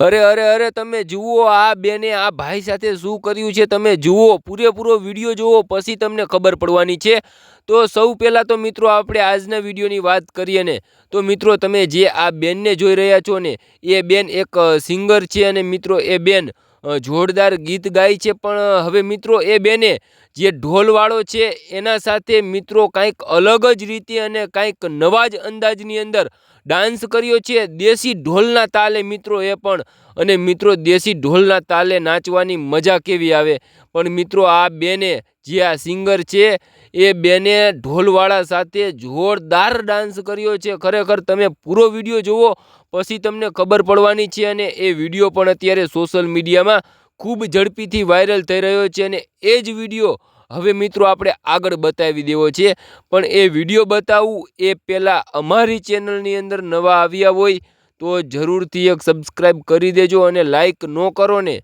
અરે અરે અરે, તમે જુઓ, આ બેને આ ભાઈ સાથે શું કર્યું છે? તમે જુઓ, પૂરેપૂરો વીડિયો જુઓ, પછી તમને ખબર પડવાની છે. તો સૌ પહેલાં તો મિત્રો આપણે આજના વિડીયોની વાત કરીએ ને, તો મિત્રો તમે જે આ બેનને જોઈ રહ્યા છો ને, એ બેન એક સિંગર છે અને મિત્રો એ બેન જોરદાર ગીત ગાય છે, પણ હવે મિત્રો એ બેને જે ઢોલવાળો છે, એના સાથે મિત્રો કાંઈક અલગ જ રીતે અને કાંઈક નવા જ અંદાજની અંદર ડાન્સ કર્યો છે. દેશી ઢોલના તાલે મિત્રો એ પણ, અને મિત્રો દેશી ઢોલના તાલે નાચવાની મજા કેવી આવે? પણ મિત્રો આ બેને જે આ સિંગર છે, એ બેને ઢોલવાળા સાથે જોરદાર ડાન્સ કર્યો છે. ખરેખર તમે પૂરો વીડિયો જુઓ પછી તમને ખબર પડવાની છે અને એ વીડિયો પણ અત્યારે સોશિયલ મીડિયામાં ખૂબ ઝડપીથી વાયરલ થઈ રહ્યો છે અને એ જ વીડિયો હવે મિત્રો આપણે આગળ બતાવી દેવો છે. પણ એ વીડિયો બતાવવું એ પહેલાં અમારી ચેનલની અંદર નવા આવ્યા હોય, તો જરૂરથી એક સબસ્ક્રાઈબ કરી દેજો અને લાઈક ન કરો ને,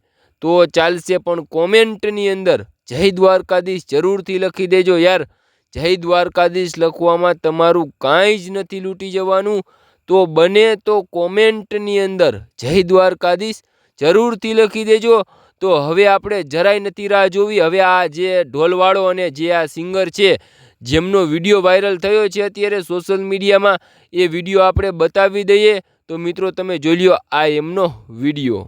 તો ચાલશે પણ કોમેન્ટની અંદર. જય દ્વારકાધીશ જરૂરથી લખી દેજો યાર. જય દ્વારકાધીશ લખવામાં તમારું કાંઈ જ નથી લૂંટી જવાનું. તો બને તો કોમેન્ટની અંદર, જય દ્વારકાધીશ જરૂરથી લખી દેજો. તો હવે આપણે જરાય નથી રાહ જોવી. હવે આ જે ઢોલવાળો અને જે આ સિંગર છે, જેમનો વીડિયો વાયરલ થયો છે અત્યારે સોશિયલ મીડિયામાં, એ વીડિયો આપણે બતાવી દઈએ. તો મિત્રો તમે જોઈ લ્યો આ એમનો વીડિયો.